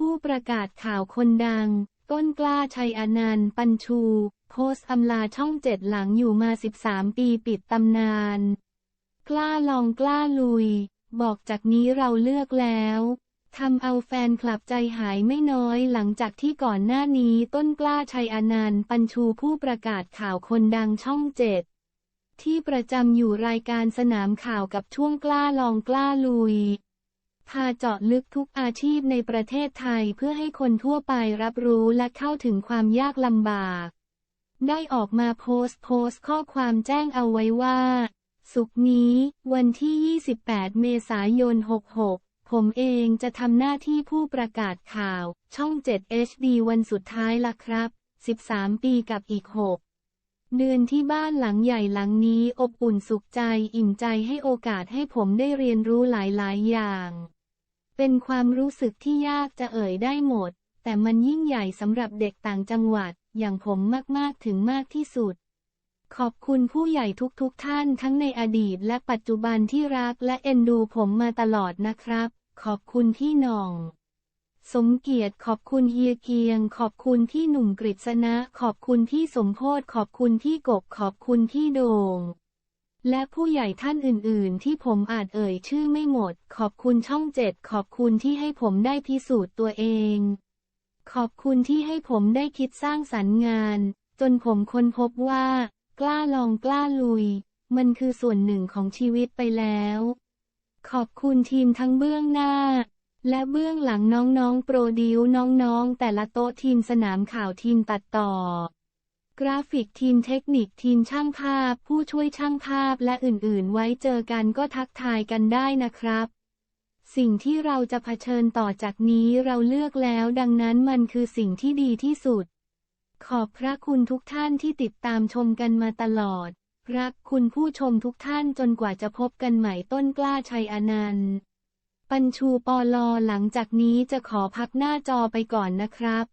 ผู้ประกาศข่าวคนดัง ต้นกล้าชัยอนันต์ ปัญชู โพสต์อำลาช่องเจ็ดหลังอยู่มา 13 ปีปิดตำนาน กล้าลองกล้าลุย บอกจากนี้เราเลือกแล้วทำเอาแฟนคลับใจหายไม่น้อยหลังจากที่ก่อนหน้านี้ต้นกล้าชัยอนันต์ ปัญชูผู้ประกาศข่าวคนดังช่องเจ็ดที่ประจำอยู่รายการสนามข่าวกับช่วงกล้าลองกล้าลุย พาเจาะลึกทุกอาชีพในประเทศไทยเพื่อให้คนทั่วไปรับรู้และเข้าถึงความยากลำบาก ได้ออกมาโพสต์โพสต์ข้อความแจ้งเอาไว้ว่า สุกนี้ วันที่ 28 เมษายน 66 ผมเองจะทำหน้าที่ผู้ประกาศข่าว ช่อง 7 HD วันสุดท้ายละครับ 13 ปีกับอีก 6เดือนที่บ้านหลังใหญ่หลังนี้อบอุ่นสุขใจอิ่มใจให้โอกาสให้ผมได้เรียนรู้หลายๆ อย่าง เป็นความรู้สึกที่ยากจะเอ่ยได้หมด แต่มันยิ่งใหญ่สำหรับเด็กต่างจังหวัด อย่างผมมากๆถึงมากที่สุด ขอบคุณผู้ใหญ่ทุกๆทท่านทั้งในอดีตและปัจจุบันที่รักและเอ็นดูผมมาตลอดนะครับ ขอบคุณพี่น่องสมเกียรติขอบคุณเฮียเกียง ขอบคุณพี่หนุ่มกฤษณะ ขอบคุณพี่สมโพธขอบคุณพี่กบ ขอบคุณพี่โดง และผู้ใหญ่ท่านอื่นๆ ที่ผมอาจเอ่ยชื่อไม่หมด ขอบคุณช่องเจ็ดขอบคุณที่ให้ผมได้พิสูจน์ตัวเอง ขอบคุณที่ให้ผมได้คิดสร้างสรรค์งาน จนผมค้นพบว่า กล้าลองกล้าลุย มันคือส่วนหนึ่งของชีวิตไปแล้ว ขอบคุณทีมทั้งเบื้องหน้า และเบื้องหลังน้องๆ โปรดิวน้องๆ แต่ละโต๊ะทีมสนามข่าวทีมตัดต่อ กราฟิกทีมเทคนิคทีมช่างภาพ ผู้ช่วยช่างภาพและอื่นๆ ไว้เจอกันก็ทักทายกันได้นะครับ สิ่งที่เราจะเผชิญต่อจากนี้เราเลือกแล้ว ดังนั้นมันคือสิ่งที่ดีที่สุด ขอบพระคุณทุกท่านที่ติดตามชมกันมาตลอด รักคุณผู้ชมทุกท่านจนกว่าจะพบกันใหม่ต้นกล้าชัยอนันต์ ปัญชูปอลอหลังจากนี้จะขอพักหน้าจอไปก่อนนะครับ